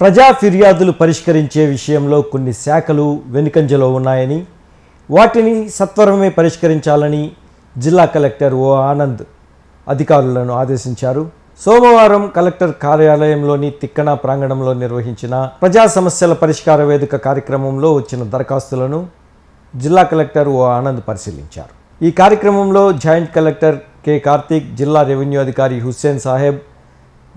ప్రజా ఫిర్యాదులు పరిష్కరించే విషయంలో కొన్ని శాఖలు వెనుకంజలో ఉన్నాయని వాటిని సత్వరమే పరిష్కరించాలని జిల్లా కలెక్టర్ ఓ ఆనంద్ అధికారులను ఆదేశించారు. సోమవారం కలెక్టర్ కార్యాలయంలోని తిక్కన ప్రాంగణంలో నిర్వహించిన ప్రజా సమస్యల పరిష్కార వేదిక కార్యక్రమంలో వచ్చిన దరఖాస్తులను జిల్లా కలెక్టర్ ఓ ఆనంద్ పరిశీలించారు. ఈ కార్యక్రమంలో జాయింట్ కలెక్టర్ కె కార్తీక్ జిల్లా రెవెన్యూ అధికారి హుస్సేన్ సాహెబ్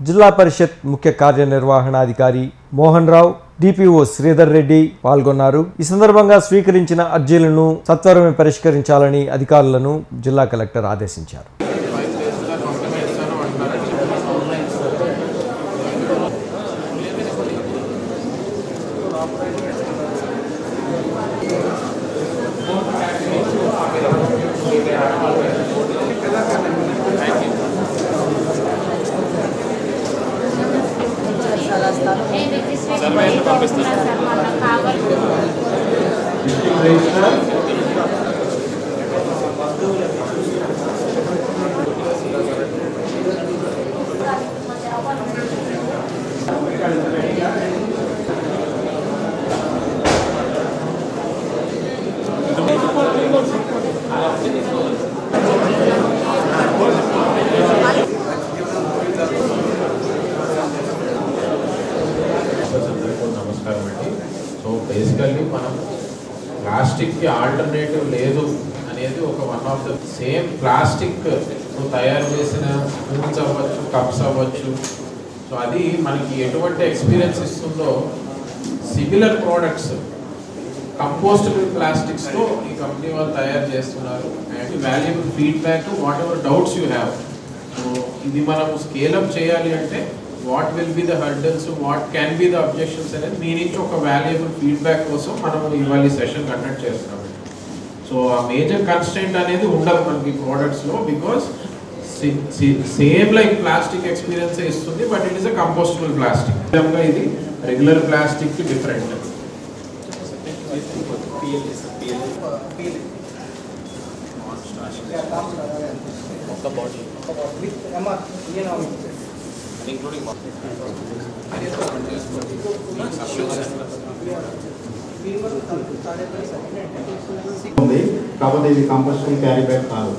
జిల్లా పరిషత్ ముఖ్య కార్యనిర్వహణాధికారి మోహన్ రావు డిపిఓ శ్రీధర్ రెడ్డి పాల్గొన్నారు. ఈ సందర్భంగా స్వీకరించిన అర్జీలను సత్వరమే పరిష్కరించాలని అధికారులను జిల్లా కలెక్టర్ ఆదేశించారు. సర్వేలు పంపిస్తున్నారు సార్ మనకు కావాలి అందరికీ నమస్కారం అండి సో బేసికల్లీ మనం ప్లాస్టిక్కి ఆల్టర్నేటివ్ లేదు అనేది ఒక one of the same plastic తయారు చేసిన స్పూన్స్ అవ్వచ్చు కప్స్ అవ్వచ్చు. సో అది మనకి ఎటువంటి ఎక్స్పీరియన్స్ ఇస్తుందో సిమిలర్ ప్రోడక్ట్స్ కంపోస్టబుల్ ప్లాస్టిక్స్తో ఈ కంపెనీ వాళ్ళు తయారు చేస్తున్నారు. And valuable feedback whatever doubts you have so ఇది మనం స్కేలప్ చేయాలి అంటే what will be the hurdles what can be the objections అనేది మీ నుంచి ఒక వాల్యుబుల్ ఫీడ్బ్యాక్ కోసం మనం ఇవాళ సెషన్ కండక్ట్ చేస్తున్నాం. సో ఆ మేజర్ కన్స్టెంట్ అనేది ఉండదు మనకి ప్రోడక్ట్స్లో because same like plastic experience ఇస్తుంది but it is a compostable plastic ఇది రెగ్యులర్ ప్లాస్టిక్ డిఫరెంట్ ఉంది. కాకపోతే ఇది కంపోస్టబుల్ క్యారీ బ్యాగ్ కాదు.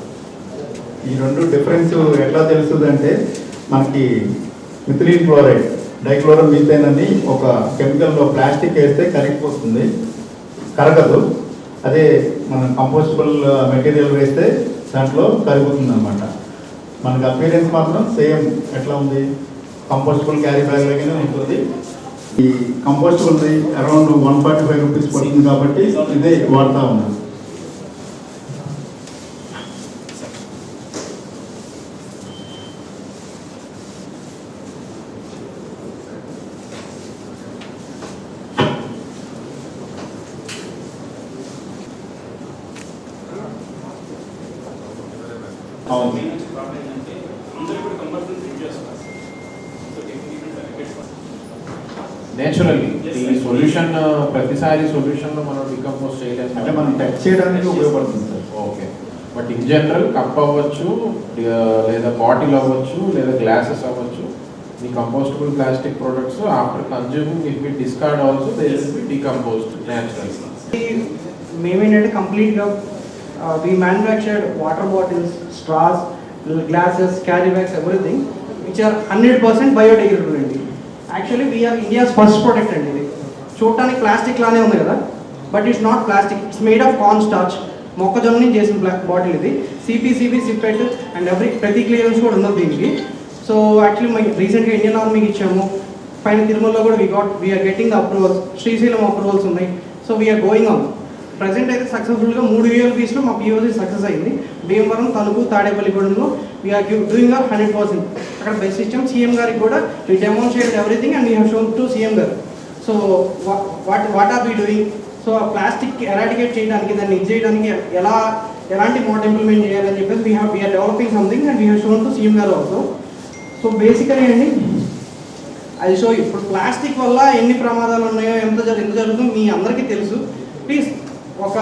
ఈ రెండు డిఫరెన్స్ ఎట్లా తెలుస్తుంది అంటే మనకి మిథిలిన్ క్లోరైడ్ డైక్లోరమ్ మీథైన్ అని ఒక కెమికల్లో ప్లాస్టిక్ వేస్తే కరిగిపోతుంది. కరగదు. అదే మనం కంపోస్టబుల్ మెటీరియల్ వేస్తే దాంట్లో కరిగిపోతుంది అనమాట మనకి అపీరెన్స్ మాత్రం సేమ్ ఎట్లా ఉంది? కంపోస్టబుల్ క్యారీ బ్యాగ్ లాగానే ఉంటుంది. ఈ compostable around one forty five rupees పడుతుంది కాబట్టి ఇదే వాడుతూ ఉన్నాం. అవును. నేచురల్లీ ఈ సొల్యూషన్ ప్రతిసారి సొల్యూషన్ మనం డికంపోజ్ చేయలేము అంటే మనం టచ్ చేయడానికి ఉపయోగపడుతుంది sir okay but in general cup అవ్వచ్చు లేదా బాటిల్ అవ్వచ్చు లేదా గ్లాసెస్ అవ్వచ్చు ఈ compostable plastic products after consuming if it discard also they will be decomposed naturally మేమేంటంటే కంప్లీట్గా we manufactured water bottles straws glasses carry bags everything which are hundred percent biodegradable అండి actually we are India's first product అండి ఇది. చూడటానికి plastic లానే ఉంది కదా. But it's not plastic it's made of corn starch మొక్కజొన్న నుంచి చేసిన బ్లాక్ బాటిల్ ఇది సిపిసిబి సిపెట్ అండ్ ఎవ్రీ ప్రతి క్లియరెన్స్ కూడా ఉన్నది దీనికి? సో యాక్చువల్లీ మేము రీసెంట్గా ఇండియన్ ఆర్మీకి ఇచ్చాము. పైన తిరుమలలో కూడా we got we're getting approvals Srisailam approvals ఉన్నాయి. So we're going on present అయితే సక్సెస్ఫుల్గా మూడు యూఎల్పీస్లో మా పిఓసి సక్సెస్ అయింది. Bhimavaram Tanuku తాడేపల్లిగూడెంలో we are doing are hundred percent అక్కడ బెస్ట్ ఇచ్చాం సీఎం గారికి కూడా we demonstrate everything and we have shown to CM గారు. So what what are we doing so ఆ ప్లాస్టిక్ ఎరాడికేట్ చేయడానికి దాన్ని ఇది చేయడానికి ఎలా ఎలాంటి మోడల్ ఇంప్లిమెంట్ చేయాలని చెప్పేసి we have we are developing something and we have shown to CM గారు ఆల్సో సో బేసికలీ అండి అది సో ఇప్పుడు ప్లాస్టిక్ వల్ల ఎన్ని ప్రమాదాలు ఉన్నాయో ఎంత ఎంత జరుగుతుందో మీ అందరికీ తెలుసు. ప్లీజ్ ఒక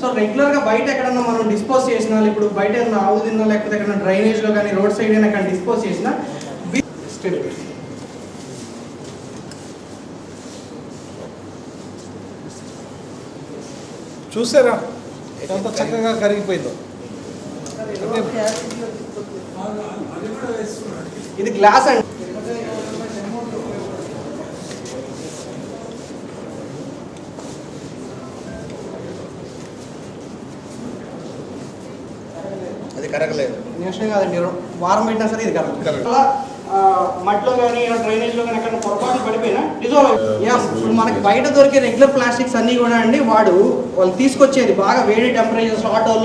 సో రెగ్యులర్గా బయట ఎక్కడన్నా మనం డిస్పోజ్ చేసినా ఇప్పుడు బయట ఏదైనా ఆవు తిన్నా లేకపోతే డ్రైనేజ్ డ్రైనేజ్లో కానీ రోడ్ సైడ్ అయినా కానీ డిస్పోజ్ చేసినా చూసారా? ఎంత చక్కగా కరిగిపోయిందో. ఇది గ్లాస్ అండి. కరగలేదు. కాదండి వారం పెట్టినా సరే ఇది మట్టిలో కానీ డ్రైనేజ్లో కానీ ఎక్కడ పొరపాటు పడిపోయినా డిజాల్వ్ ఇప్పుడు మనకి బయట దొరికే రెగ్యులర్ ప్లాస్టిక్స్ అన్నీ కూడా అండి వాడు వాళ్ళు తీసుకొచ్చేది బాగా వేడి టెంపరేచర్స్ ఆటోలో